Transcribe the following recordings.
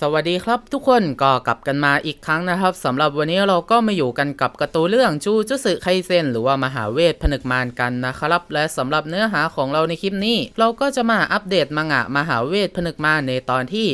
สวัสดีครับทุกคนก็กลับกันมาอีกครั้งนะครับสำหรับวันนี้เราก็มาอยู่กันกับกร์ตูเรื่องจูจุสึไคเซนหรือว่ามหาเวทผนึกมารกันนะครับ และสำหรับเนื้อหาของเราในคลิปนี้ เราก็จะมาอัปเดตมังงะมหาเวทผนึกมารในตอนที่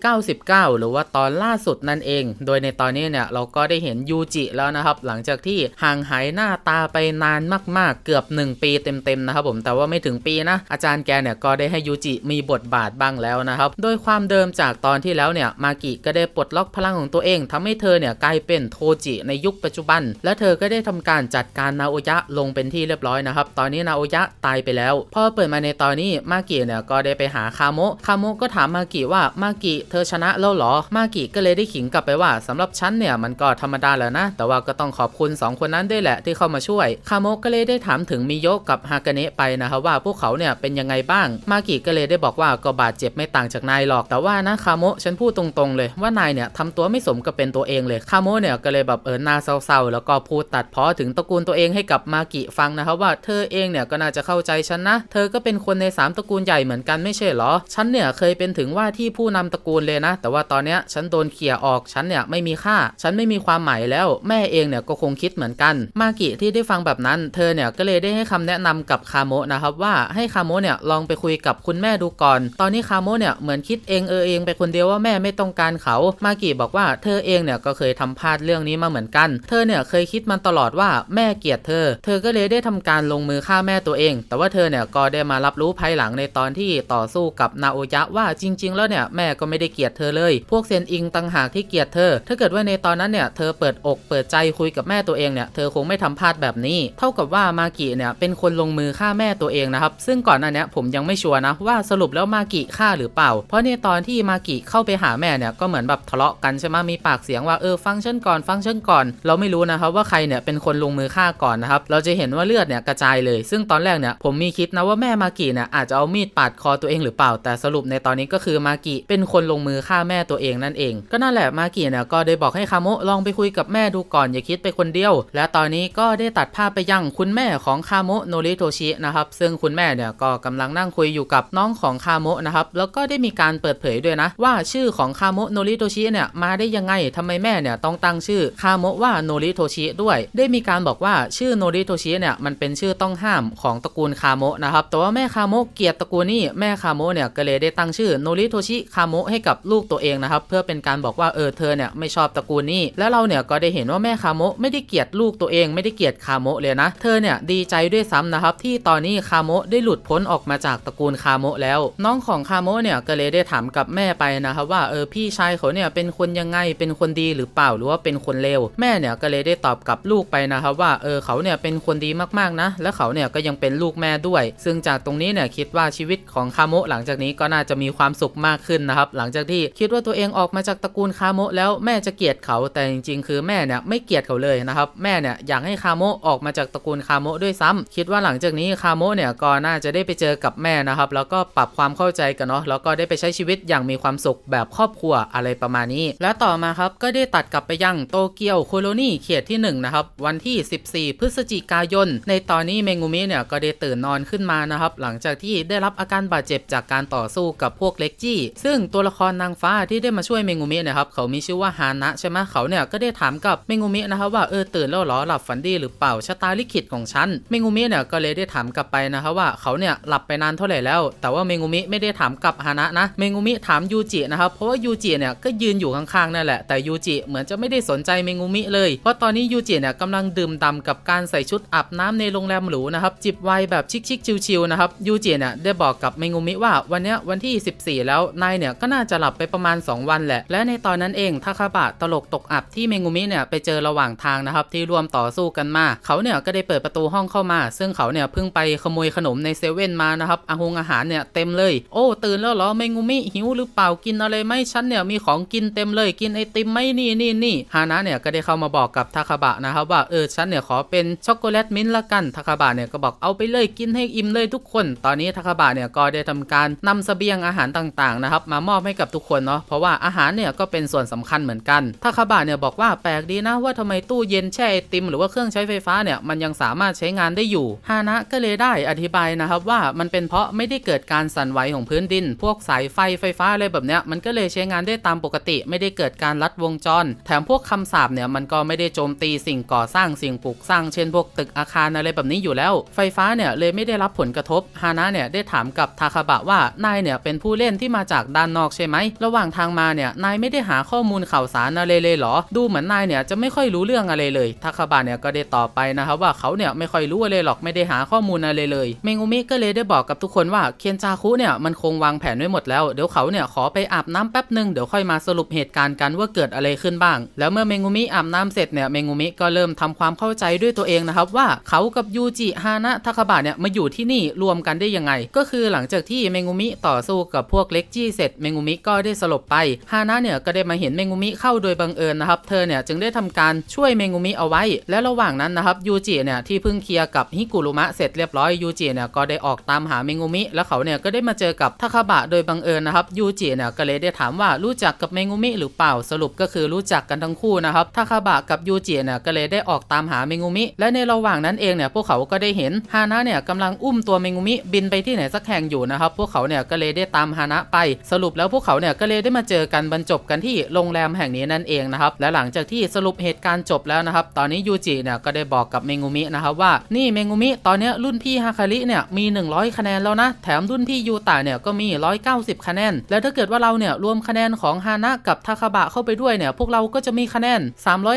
199 หรือว่าตอนล่าสุดนั่นเอง โดยในตอนนี้เนี่ยเราก็ได้เห็นยูจิแล้วนะครับ หลังจากที่ห่างหายหน้าตาไปนานมากๆ เกือบ 1 ปีเต็มๆนะครับผมแต่ว่าไม่ถึงปีนะอาจารย์แกเนี่ยก็ได้ให้ยูจิมีบทบาทบ้างแล้วนะครับโดยความเดิมจากตอนที่แล้วเนี่ยมากิก็ได้ปลดล็อกพลังของตัวเองทำให้เธอเนี่ยกลายเป็นโทจิในยุคปัจจุบัน และเธอก็ได้ทำการจัดการนาโอยะลงเป็นที่เรียบร้อยนะครับ ตอนนี้นาโอยะตายไปแล้วพอเปิดมาในตอนนี้มากิเนี่ยก็ได้ไปหาคาโมะคาโมะก็ถามมากิว่ามากิเธอชนะแล้วหรอ มากิก็เลยได้ขิงกลับไปว่าสำหรับฉันเนี่ยมันก็ธรรมดาแล้วนะ แต่ว่าก็ต้องขอบคุณสองคนนั้นด้วยแหละที่เข้ามาช่วยคาโมะก็เลยได้ถามถึงมิโยกับฮากาเนะไปนะครับว่าพวกเขาเนี่ยเป็นยังไงบ้าง มากิก็เลยได้บอกว่าก็บาดเจ็บไม่ต่างจากนายหรอกแต่ว่านะคาโมะฉันพูดตรงๆเลยว่านายเนี่ยทำตัวไม่สมกับเป็นตัวเองเลยคาโมเนี่ยก็เลยแบบเออหน้าเศร้าๆ แล้วก็พูดตัดพ้อถึงตระกูลตัวเองให้กับมากิฟังนะครับว่าเธอเองเนี่ยก็น่าจะเข้าใจฉันนะ เธอก็เป็นคนในสามตระกูลใหญ่เหมือนกันไม่ใช่เหรอ ฉันเนี่ยเคยเป็นถึงว่าที่ผู้นำตระกูลเลยนะ แต่ว่าตอนเนี้ยฉันโดนเขี่ยออก ฉันเนี่ยไม่มีค่า ฉันไม่มีความหมายแล้ว แม่เองเนี่ยก็คงคิดเหมือนกัน มากิที่ได้ฟังแบบนั้น เธอเนี่ยก็เลยได้ให้คำแนะนำกับคาโมนะครับว่าให้คาโมเนี่ยลองไปคุยกับคุณแม่ดูก่อน ตอนนี้คาโมเนี่ยเหมือนคิดเองเออเองไปคนเดียวว่าแม่ไม่ต้องการเขา มากิบอกว่าเธอเองเนี่ยก็เคยทำพลาดเรื่องนี้มาเหมือนกัน เธอเนี่ยเคยคิดมันตลอดว่าแม่เกลียดเธอ เธอก็เลยได้ทำการลงมือฆ่าแม่ตัวเอง แต่ว่าเธอเนี่ยก็ได้มารับรู้ภายหลังในตอนที่ต่อสู้กับนาโอยะว่าจริง ๆ แล้วเนี่ยแม่ก็ไม่ได้เกลียดเธอเลย พวกเซนอิงต่างหากที่เกลียดเธอ ถ้าเกิดว่าในตอนนั้นเนี่ยเธอเปิดอกเปิดใจคุยกับแม่ตัวเองเนี่ยเธอคงไม่ทำพลาดแบบนี้ เท่ากับว่ามากิเนี่ยเป็นคนลงมือฆ่าแม่ตัวเองนะครับ ซึ่งก่อนหน้านี้ผมยังไม่ชัวร์นะว่าสรุปแล้วมากิฆ่าหรือเปล่า เพราะในตอนที่มากิเข้าไปหาแม่เนี่ยก็เหมือนแบบทะเลาะกันใช่ไหมมีปากเสียงว่าเออฟังฉันก่อนฟังฉันก่อน เราไม่รู้นะครับว่าใครเนี่ยเป็นคนลงมือฆ่าก่อนนะครับเราจะเห็นว่าเลือดเนี่ยกระจายเลย ซึ่งตอนแรกเนี่ยผมมีคิดนะว่าแม่มากิเนี่ยอาจจะเอามีดปาดคอตัวเองหรือเปล่า แต่สรุปในตอนนี้ก็คือมากิเป็นคนลงมือฆ่าแม่ตัวเองนั่นเอง ก็นั่นแหละมากิเนี่ยก็ได้บอกให้คาโมะลองไปคุยกับแม่ดูก่อนอย่าคิดไปคนเดียว และตอนนี้ก็ได้ตัดภาพไปยังคุณแม่ของคาโมะโนริโทชินะครับซึ่งคุณแม่เนี่ยก็กำลังนั่งคุยอยู่กับน้องของคาโมะนะครับแล้วก็ได้มีการเปิดเผยด้วยนะว่าชื่อของคาโมโนริโทชิเนี่ยมาได้ยังไงทำไมแม่เนี่ยต้องตั้งชื่อคาโมว่าโนริโทชิด้วย ได้มีการบอกว่าชื่อโนริโทชิเนี่ยมันเป็นชื่อต้องห้ามของตระกูลคาโมนะครับแต่ว่าแม่คาโมเกลียดตระกูลนี้แม่คาโมเนี่ยก็เลยได้ตั้งชื่อโนริโทชิคาโมให้กับลูกตัวเองนะครับเพื่อเป็นการบอกว่าเออเธอเนี่ยไม่ชอบตระกูลนี้แล้วเราเนี่ยก็ได้เห็นว่าแม่คาโมไม่ได้เกลียดลูกตัวเองไม่ได้เกลียดคาโมเลยนะ เธอเนี่ยดีใจด้วยซ้ำนะครับที่ตอนนี้คาโมได้หลุดพ้นออกมาจากตระกูลคาโมแล้ว น้องของคาโมเนี่ยก็เลยได้ถามกับแม่ไปนะครับว่าเออพี่ชายเขาเนี่ยเป็นคนยังไงเป็นคนดีหรือเปล่าหรือว่าเป็นคนเลวแม่เนี่ยก็เลยได้ตอบกับลูกไปนะครับว่าเออเขาเนี่ยเป็นคนดีมากๆนะ และเขาเนี่ยก็ยังเป็นลูกแม่ด้วย ซึ่งจากตรงนี้เนี่ยคิดว่าชีวิตของคาโมหลังจากนี้ก็น่าจะมีความสุขมากขึ้นนะครับหลังจากที่คิดว่าตัวเองออกมาจากตระกูลคาโมแล้วแม่จะเกลียดเขาแต่จริงๆ คือแม่เนี่ยไม่เกลียดเขาเลยนะครับแม่เนี่ยอยากให้คาโมออกมาจากตระกูลคาโมด้วยซ้ำคิดว่าหลังจากนี้คาโมเนี่ยก็น่าจะได้ไปเจอกับแม่นะครับแล้วก็ปรับความเข้าใจกันเนาะแล้วก็ได้ไปใช้ชีวิตอย่างมีความสุขแบบครอบครัวอะไรประมาณนี้ และต่อมาครับก็ได้ตัดกลับไปยังโตเกียวโคโลนีเขตที่1นะครับวันที่ 14 พฤศจิกายน ในตอนนี้เมงูมิเนี่ยก็ได้ตื่นนอนขึ้นมานะครับหลังจากที่ได้รับอาการบาดเจ็บจากการต่อสู้กับพวกเล็กจี้ ซึ่งตัวละครนางฟ้าที่ได้มาช่วยเมงูมินี่ยครับเขามีชื่อว่าฮานะใช่ไหมเขาเนี่ยก็ได้ถามกับเมงูมินะครับว่าเออตื่นแล้วหรอหลับฝันดีหรือเปล่าชะตาลิขิตของฉันเมงูมิเนี่ยก็เลยได้ถามกลับไปนะครับว่าเขาเนี่ยหลับไปนานเท่าไหร่แล้ว แต่ว่าเมงูมิไม่ได้ถามกับฮานะนะเมงูมิถามยูจินะครับ เพราะว่ายูจิเนี่ยก็ยืนอยู่ข้างๆนั่นแหละ แต่ยูจิเหมือนจะไม่ได้สนใจเมงูมิเลย เพราะตอนนี้ยูจิเนี่ยกำลังดื่มด่ากับการใส่ชุดอาบน้ำในโรงแรมหรูนะครับ จิบไวน์แบบชิคๆชิวๆนะครับ ยูจิเนี่ยได้บอกกับเมงูมิว่าวันนี้วันที่ 14 แล้วนายเนี่ยก็น่าจะหลับไปประมาณ 2 วันแหละ และในตอนนั้นเองทาคาบะตลกตกอับที่เมงูมิเนี่ยไปเจอระหว่างทางนะครับที่ร่วมต่อสู้กันมา เขาเนี่ยก็ได้เปิดประตูห้องเข้ามา ซึ่งเขาเนี่ยเพิ่งไปขโมยขนมในเซเว่นมานะครับอาหงอาหารเนี่ยเต็มเลย โอ้ ตื่นแล้วเหรอเมงูมิหิวหรือเปล่ากินอะไรไหมฉันเนี่ยมีของกินเต็มเลยกินไอติมไหมนี่นี่นี่ฮานะเนี่ยก็ได้เข้ามาบอกกับทาคาบะนะครับว่าเออฉันเนี่ยขอเป็นช็อกโกแลตมิ้นท์ละกันทาคาบะเนี่ยก็บอกเอาไปเลยกินให้อิ่มเลยทุกคน ตอนนี้ทาคาบะเนี่ยก็ได้ทำการนำเสบียงอาหารต่างๆนะครับมามอบให้กับทุกคนเนาะเพราะว่าอาหารเนี่ยก็เป็นส่วนสำคัญเหมือนกันทาคาบะเนี่ยบอกว่าแปลกดีนะว่าทำไมตู้เย็นแช่ไอติม หรือว่าเครื่องใช้ไฟฟ้าเนี่ยมันยังสามารถใช้งานได้อยู่ฮานะก็เลยได้อธิบายนะครับว่ามันเป็นเพราะไม่ได้เกิดการสั่นไหวของพื้นดิน พวกสายไฟไฟฟ้าอะไรแบบเนี้ยมันก็เลยใช้งานได้ตามปกติ ไม่ได้เกิดการลัดวงจร แถมพวกคำสาปเนี่ยมันก็ไม่ได้โจมตีสิ่งก่อสร้างสิ่งปลูกสร้างเช่นพวกตึกอาคารอะไรแบบนี้อยู่แล้ว ไฟฟ้าเนี่ยเลยไม่ได้รับผลกระทบฮานะเนี่ยได้ถามกับทาคาบะว่านายเนี่ยเป็นผู้เล่นที่มาจากด้านนอกใช่ไหมระหว่างทางมาเนี่ยนายไม่ได้หาข้อมูลข่าวสารอะไรเลยเหรอ ดูเหมือนนายเนี่ยจะไม่ค่อยรู้เรื่องอะไรเลยทาคาบะเนี่ยก็ได้ตอบไปนะครับว่าเขาเนี่ยไม่ค่อยรู้อะไรหรอกไม่ได้หาข้อมูลอะไรเลยเมงุมิก็เลยได้บอกกับทุกคนว่าเคียนจาคุเนี่ยมันคงวางแผนไว้หมดแล้วเดี๋ยวเขาเนี่ยขอไปอาาบน้ำแป๊บหนึ่งเดี๋ยวค่อยมาสรุปเหตุการณ์กันว่าเกิดอะไรขึ้นบ้าง แล้วเมื่อเมงุมิอาบน้ำเสร็จเนี่ยเมงุมิก็เริ่มทำความเข้าใจด้วยตัวเองนะครับว่าเขากับยูจิฮานะทาคาบะเนี่ยมาอยู่ที่นี่รวมกันได้ยังไง ก็คือหลังจากที่เมงุมิต่อสู้กับพวกเล็กจี้เสร็จเมงุมิก็ได้สลบไปฮานะเนี่ยก็ได้มาเห็นเมงุมิเข้าโดยบังเอิญนะครับเธอเนี่ยจึงได้ทำการช่วยเมงุมิเอาไว้ และระหว่างนั้นนะครับยูจิเนี่ยที่เพิ่งเคลียร์กับฮิกุรุมะเสร็จเรียบร้อยยูจิเนี่ยก็ได้ออกตามหาเมงุมิ แล้วเขาเนี่ยก็ได้มาเจอกับทาคาบะโดยบังเอิญนะครับยูจิเนี่ยก็เลยได้ถามว่ารู้จักกับเมงุมิหรือเปล่าสรุปก็คือรู้จักกันทั้งคู่นะครับทาคาบะกับยูจิเนี่ยก็เลยได้ออกตามหาเมงุมิ และในระหว่างนั้นเองเนี่ยพวกเขาก็ได้เห็นฮานะเนี่ยกำลังอุ้มตัวเมงุมิบินไปที่ไหนสักแห่งอยู่นะครับพวกเขาเนี่ยก็เลยได้ตามฮานะไป สรุปแล้วพวกเขาเนี่ยก็เลยได้มาเจอกันบรรจบกันที่โรงแรมแห่งนี้นั่นเองนะครับและหลังจากที่สรุปเหตุการณ์จบแล้วนะครับตอนนี้ยูจิเนี่ยก็ได้บอกกับเมงุมินะครับว่านี่เมงุมิ ตอนนี้รุ่นพี่ฮาคาริเนี่ยมี 100 คะแนนแล้วนะแถมรุ่นพี่ยูตะเนี่ยก็มี 190 คะแนนแล้วถ้าเกิดว่าเราเนี่ยรวมคะแนนของฮานะกับทาคาบะเข้าไปด้วยเนี่ยพวกเราก็จะมีคะแนน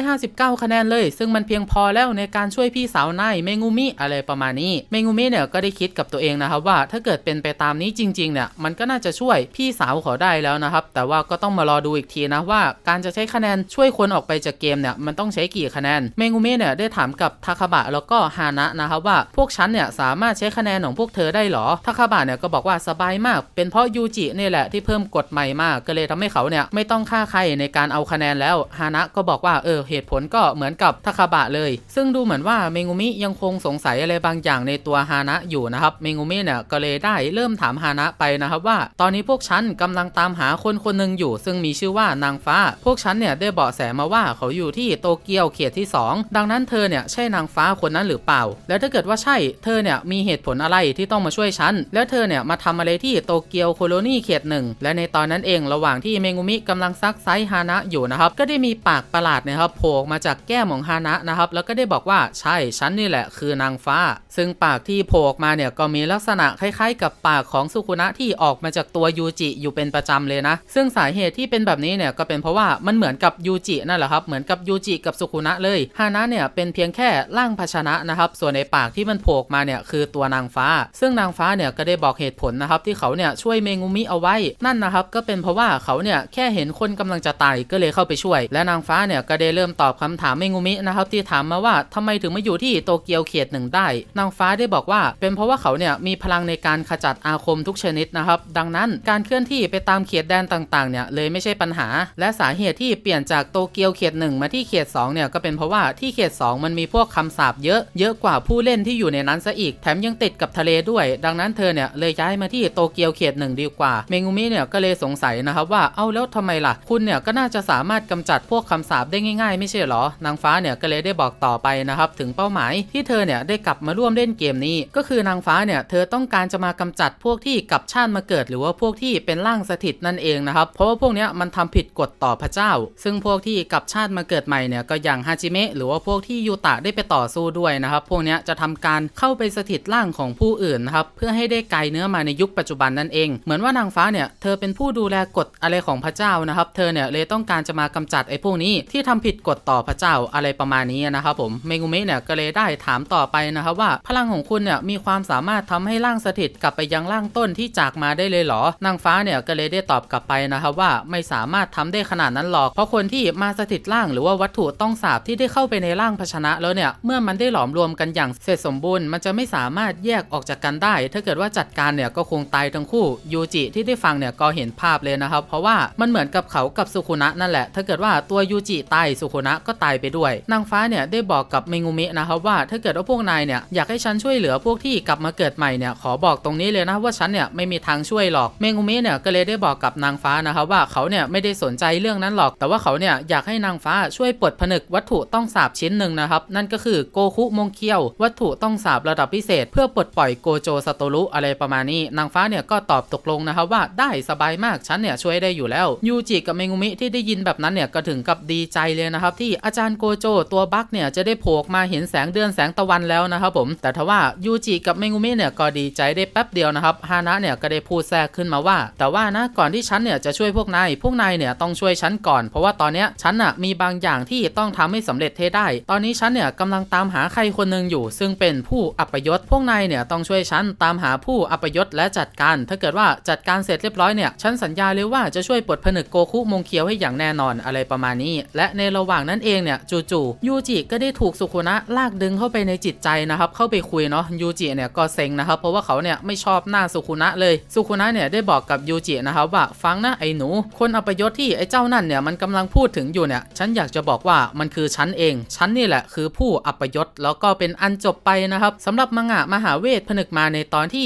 359 คะแนนเลย ซึ่งมันเพียงพอแล้วในการช่วยพี่สาวนายเมงุมิอะไรประมาณนี้ เมงุมิเนี่ยก็ได้คิดกับตัวเองนะครับว่าถ้าเกิดเป็นไปตามนี้จริงๆเนี่ยมันก็น่าจะช่วยพี่สาวเขาได้แล้วนะครับแต่ว่าก็ต้องมารอดูอีกทีนะว่า การจะใช้คะแนนช่วยคนออกไปจากเกมเนี่ยมันต้องใช้กี่คะแนน เมงุมิเนี่ยได้ถามกับทาคาบะแล้วก็ฮานะนะครับว่าพวกฉันเนี่ยสามารถใช้คะแนนของพวกเธอได้หรอทาคาบะเนี่ยก็บอกว่าสบายมาก เป็นเพราะยูจินี่แหละที่เพิ่มกฎใหม่มากก็เลยทำให้เขาเนี่ยไม่ต้องฆ่าใครในการเอาคะแนนแล้วฮานะก็บอกว่าเออเหตุผลก็เหมือนกับทาคาบะเลย ซึ่งดูเหมือนว่าเมงุมิยังคงสงสัยอะไรบางอย่างในตัวฮานะอยู่นะครับเมงุมิเนี่ยก็เลยได้เริ่มถามฮานะไปนะครับว่า ตอนนี้พวกฉันกำลังตามหาคนคนหนึ่งอยู่ ซึ่งมีชื่อว่านางฟ้า พวกฉันเนี่ยได้เบาะแสมาว่าเขาอยู่ที่โตเกียวเขตที่ 2 ดังนั้นเธอเนี่ยใช่นางฟ้าคนนั้นหรือเปล่า แล้วถ้าเกิดว่าใช่เธอเนี่ยมีเหตุผลอะไรที่ต้องมาช่วยฉันแล้วเธอเนี่ยมาทำอะไรที่โตเกียวโคโลนีเขตหนึ่งและในตอนนั้นเองระหว่างที่เมงุมิกำลังซักไซฮานะอยู่นะครับก็ได้มีปากประหลาดนะครับโผล่มาจากแก้มของฮานะนะครับแล้วก็ได้บอกว่าใช่ฉันนี่แหละคือนางฟ้า ซึ่งปากที่โผล่มาเนี่ยก็มีลักษณะคล้ายๆ กับปากของสุคุนะที่ออกมาจากตัวยูจิอยู่เป็นประจำเลยนะ ซึ่งสาเหตุที่เป็นแบบนี้เนี่ยก็เป็นเพราะว่ามันเหมือนกับยูจินั่นแหละครับเหมือนกับยูจิกับสุคุนะเลยฮานะเนี่ยเป็นเพียงแค่ร่างภาชนะนะครับ ส่วนในปากที่มันโผล่มาเนี่ยคือตัวนางฟ้า ซึ่งนางฟ้าเนี่ยก็ได้บอกเหตุผลนะครับที่เขาเนี่ยช่วยเมงุมิเอาไว้นั่นนะครับก็เป็นเพราะว่าเขาเนี่ยแค่เห็นคนกำลังจะตายก็เลยเข้าไปช่วย และนางฟ้าเนี่ยก็ได้เริ่มตอบคำถามเมงุมินะครับที่ถามมาว่าทำไมถึงมาอยู่ที่โตเกียวเขตหนึ่งได้ นางฟ้าได้บอกว่า เป็นเพราะว่าเขาเนี่ยมีพลังในการขจัดอาคมทุกชนิดนะครับ ดังนั้นการเคลื่อนที่ไปตามเขตแดนต่างๆเนี่ยเลยไม่ใช่ปัญหา และสาเหตุที่เปลี่ยนจากโตเกียวเขตหนึ่งมาที่เขต2เนี่ยก็เป็นเพราะว่าที่เขต 2 มันมีพวกคำสาปเยอะเยอะกว่าผู้เล่นที่อยู่ในนั้นซะอีกแถมยังติดกับทะเลด้วย ดังนั้นเธอเนี่ยเลยย้ายมาที่โตเกียวเขตหนึ่งดีกว่าเมงุมิเนี่ยก็เลยสงสัยนะครับว่าเอ้าแล้วทำไมล่ะ คุณเนี่ยก็น่าจะสามารถกำจัดพวกคำสาปได้ง่ายๆ ไม่ใช่เหรอ นางฟ้าเนี่ยก็เลยได้บอกต่อไปนะครับถึงเป้าหมายที่เธอเนี่ยได้กลับมาร่วมเล่นเกมนี้ ก็คือนางฟ้าเนี่ยเธอต้องการจะมากำจัดพวกที่กลับชาติมาเกิด หรือว่าพวกที่เป็นร่างสถิตนั่นเองนะครับเพราะว่าพวกเนี้ยมันทำผิดกฎต่อพระเจ้า ซึ่งพวกที่กลับชาติมาเกิดใหม่เนี่ยก็อย่างฮาจิเมะหรือว่าพวกที่ยูตะได้ไปต่อสู้ด้วยนะครับพวกเนี้ยจะทำการเข้าไปสถิตร่างของผู้อื่นนะครับเพื่อให้ได้ไกลเนื้อมาในยุคปัจจุบันนั่นเอง เหมือนว่านางฟ้าเนี่ยเธอเป็นผู้ดูแลกฎอะไรของพระเจ้านะครับ เธอเนี่ยเลยต้องการจะมากำจัดไอ้พวกนี้ที่ทำผิดกฎต่อพระเจ้าอะไรประมาณนี้นะครับผมเมกุเมะเนี่ยก็เลยได้ถามต่อไปนะครับว่า พลังของคุณเนี่ยมีความสามารถทำให้ร่างสถิตกลับไปยังร่างต้นที่จากมาได้เลยเหรอนางฟ้าเนี่ยก็เลยได้ตอบกลับไปนะครับว่าไม่สามารถทำได้ขนาดนั้นหรอก เพราะคนที่มาสถิตร่างหรือว่าวัตถุต้องสาบที่ได้เข้าไปในร่างภาชนะแล้วเนี่ยเมื่อมันได้หลอมรวมกันอย่างเสร็จสมบูรณ์มันจะไม่สามารถแยกออกจากกันได้ ถ้าเกิดว่าจัดการเนี่ยก็คงตายทั้งคู่ยูจิที่ได้ฟังเนี่ยก็เห็นภาพเลยนะครับ เพราะว่ามันเหมือนกับเขากับสุคุนะนั่นแหละ ถ้าเกิดว่าตัวยูจิตายสุคุนะก็ตายไปด้วย นางฟ้าเนี่ยได้บอกกับเมงุมินะครับว่าถ้าเกิดว่าพวกนายเนี่ยอยากให้ฉันช่วยเหลือพวกที่กลับมาเกิดใหม่เนี่ยขอบอกตรงนี้เลยนะว่าฉันเนี่ยไม่มีทางช่วยหรอกเมงุมิเนี่ยก็เลยได้บอกกับนางฟ้านะครับว่าเขาเนี่ยไม่ได้สนใจเรื่องนั้นหรอก แต่ว่าเขาเนี่ยอยากให้นางฟ้าช่วยปลดผนึกวัตถุต้องสาบชิ้นหนึ่งนะครับนั่นก็คือโกคุมงเคียว วัตถุต้องสาบระดับพิเศษ เพื่อปลดปล่อยโกโจสโตรุอะไรประมาณนี้ นางฟ้าเนี่ยก็ตอบตกลงนะครับว่าได้สบายมากฉันเนี่ยช่วยได้อยู่แล้วยูจิกับเมงุมิที่ได้ยินแบบนั้นเนี่ยก็ถึงกับดีใจเลยนะครับที่อาจารย์โกโจตัวบักเนี่ยจะได้โผล่มาเห็นแสงเดือนแสงตะวันแล้วนะครับผม แต่ทว่ายูจิกับเมงุมิเนี่ยก็ดีใจได้แป๊บเดียวนะครับฮานะเนี่ยก็ได้พูดแทรกขึ้นมาว่า แต่ว่านะก่อนที่ฉันเนี่ยจะช่วยพวกนายพวกนายเนี่ยต้องช่วยฉันก่อน เพราะว่าตอนเนี้ยฉันน่ะมีบางอย่างที่ต้องทำให้สำเร็จให้ได้ ตอนนี้ฉันเนี่ยกำลังตามหาใครคนหนึ่งอยู่ ซึ่งเป็นผู้อัปยศพวกนายเนี่ยต้องช่วยฉันตามหาผู้อัปยศและจัดการ ถ้าเกิดว่าจัดการเสร็จเรียบร้อยเนี่ยฉันสัญญาเลยว่าจะช่วยปลดผนึกโกคุมงเคียวให้อย่างแน่นอนอะไรประมาณนี้ และในระหว่างนั้นเองเนี่ยจู่ๆยูจิก็ได้ถูกสุคุนะลากดึงเข้าไปในจิตใจนะครับเข้าไปคุยเนาะยูจิเนี่ยก็เซ็งนะครับเพราะว่าเขาเนี่ยไม่ชอบหน้าสุคุนะเลยสุคุนะเนี่ยได้บอกกับยูจินะครับว่าฟังนะไอ้หนู คนอัปยศที่ไอ้เจ้านั่นเนี่ยมันกำลังพูดถึงอยู่เนี่ยฉันอยากจะบอกว่ามันคือฉันเองฉันนี่แหละคือผู้อัปยศแล้วก็เป็นอันจบไปนะครับสำหรับมังงะมหาเวทผนึกมาในตอนที่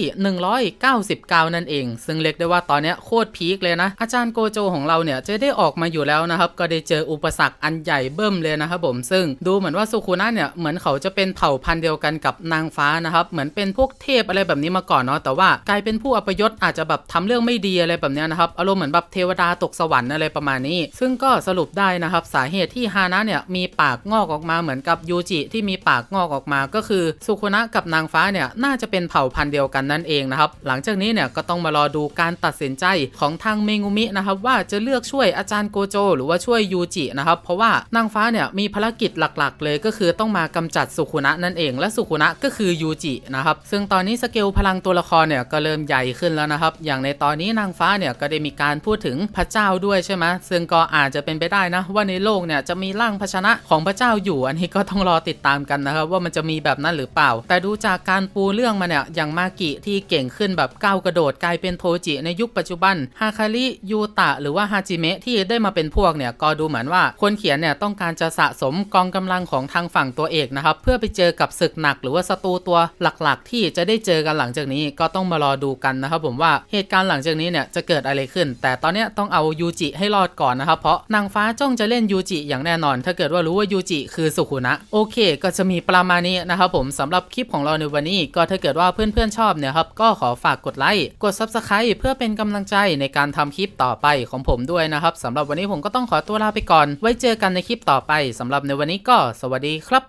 199 นั่นเอง ซึ่งเรียกได้ว่าตอนเนี้โคตรพีคเลยนะ อาจารย์โกโจของเราเนี่ยจะได้ออกมาอยู่แล้วนะครับ ก็ได้เจออุปสรรคอันใหญ่เบิ่มเลยนะครับผมซึ่งดูเหมือนว่าสุคุนะเนี่ยเหมือนเขาจะเป็นเผ่าพันธุ์เดียวกันกับนางฟ้านะครับ เหมือนเป็นพวกเทพอะไรแบบนี้มาก่อนเนาะแต่ว่ากลายเป็นผู้อัปยศอาจจะแบบทำเรื่องไม่ดีอะไรแบบนี้นะครับอารมณ์เหมือนแบบเทวดาตกสวรรค์อะไรประมาณนี้ ซึ่งก็สรุปได้นะครับสาเหตุที่ฮานะเนี่ยมีปากงอกออกมาเหมือนกับยูจิที่มีปากงอกออกมาก็คือสุคุนะกับนางฟ้าเนี่ยน่าจะเป็นเผ่าพันธุ์เดียวกันนั่นเองนะครับหลังจากนี้เนี่ยก็ต้องมารอดูการตัดสินใจของทางเมงุมินะครับว่าจะเลือกช่วยอาจารย์โกโจ หรือว่าช่วยยูจินะครับเพราะว่านางฟ้าเนี่ยมีภารกิจหลักๆ เลยก็คือต้องมากำจัดสุคุนะนั่นเอง และสุคุนะก็คือยูจินะครับซึ่งตอนนี้สเกลพลังตัวละครเนี่ยก็เริ่มใหญ่ขึ้นแล้วนะครับ อย่างในตอนนี้นางฟ้าเนี่ยก็ได้มีการพูดถึงพระเจ้าด้วยใช่ไหมซึ่งก็อาจจะเป็นไปได้นะ ว่าในโลกเนี่ยจะมีร่างพระชนะของพระเจ้าอยู่ อันนี้ก็ต้องรอติดตามกันนะครับว่ามันจะมีแบบนั้นหรือเปล่า แต่ดูจากการปูเรื่องมาเนี่ยอย่างมากิที่เก่งขึ้นแบบก้าวกระโดดกลายเป็นโทจิในยุคปัจจุบันฮาคาริยูตะหรือว่าฮาจิเมะที่ได้มาเป็นพวกเนี่ยก็ดูเหมือนว่าคนเขียนเนี่ยต้องการจะสะสมกองกำลังของทางฝั่งตัวเอกนะครับเพื่อไปเจอกับศึกหนัก หรือว่าศัตรูตัวหลักๆ ที่จะได้เจอกันหลังจากนี้ก็ต้องมารอดูกันนะครับผมว่าเหตุการณ์หลังจากนี้เนี่ยจะเกิดอะไรขึ้น แต่ตอนนี้ต้องเอายูจิให้รอดก่อนนะครับเพราะนางฟ้าจ้องจะเล่นยูจิอย่างแน่นอน ถ้าเกิดว่ารู้ว่ายูจิคือสุขุนะโอเค ก็จะมีประมาณนี้นะครับผมสำหรับคลิปของเราในวันนี้ ก็ถ้าเกิดว่าเพื่อนๆชอบเนี่ยครับก็ขอฝากกดไลค์กด Subscribe เพื่อเป็นกำลังใจในการทำคลิปต่อไปของผมด้วยนะครับสำหรับวันนี้ผมก็ต้องขอตัวลาไปก่อน ไว้เจอกันในคลิปต่อไปสำหรับในวันนี้ก็สวัสดีครับ